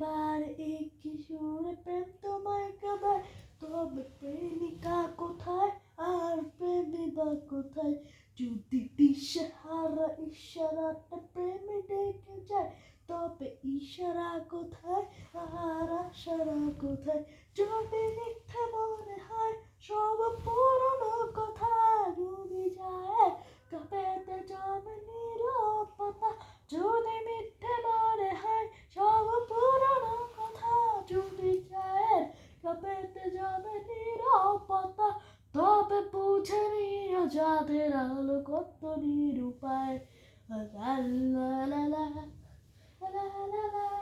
পারে একই সুরে প্রেম তোমায় কাবায় তবে প্রেমিকা কোথায়? আর প্রেমিকা কোথায়? যদি দিশেহারা ইশারাটা প্রেমে ডেকে যায়, তবে ইশারা কোথায়? আর আশারা কোথায়? যদি মিথ্যে মনে হয়, সব চাঁদের আলো কত নিরূপায় লা লা লা লা লা লা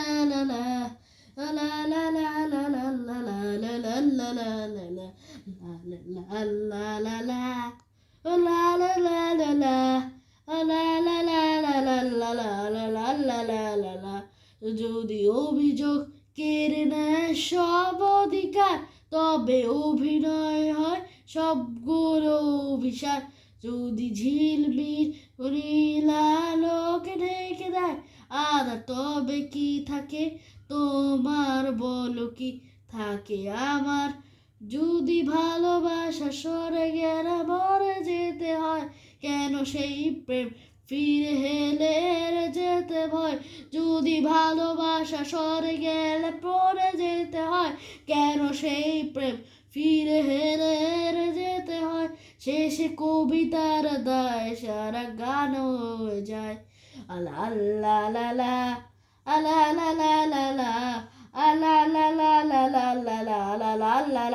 যদি অভিযোগ কেড়ে নেয় সব অধিকার তবে অভিনয় হয় সবগুলো অভিশাপ যদি ঝিলমিল নীলালোকে ঢেকে দেয় আদা তবে কি থাকে তোমার বলো কি থাকে আমার যদি ভালোবাসা সরে গেলে মরে যেতে হয় কেন সেই প্রেম ফিরে হেলে যেতে ভয় যদি ভালোবাসা সরে গেলে পরে যেতে হয় কেন সেই প্রেম ফিরে হেলে যেতে হয় শেষে কবিতার দায় সারা গান হয়ে যায় আলা আল্লা লালা আলা লালা লালা লা লা আলা লা লা লা লা লা লা লা লা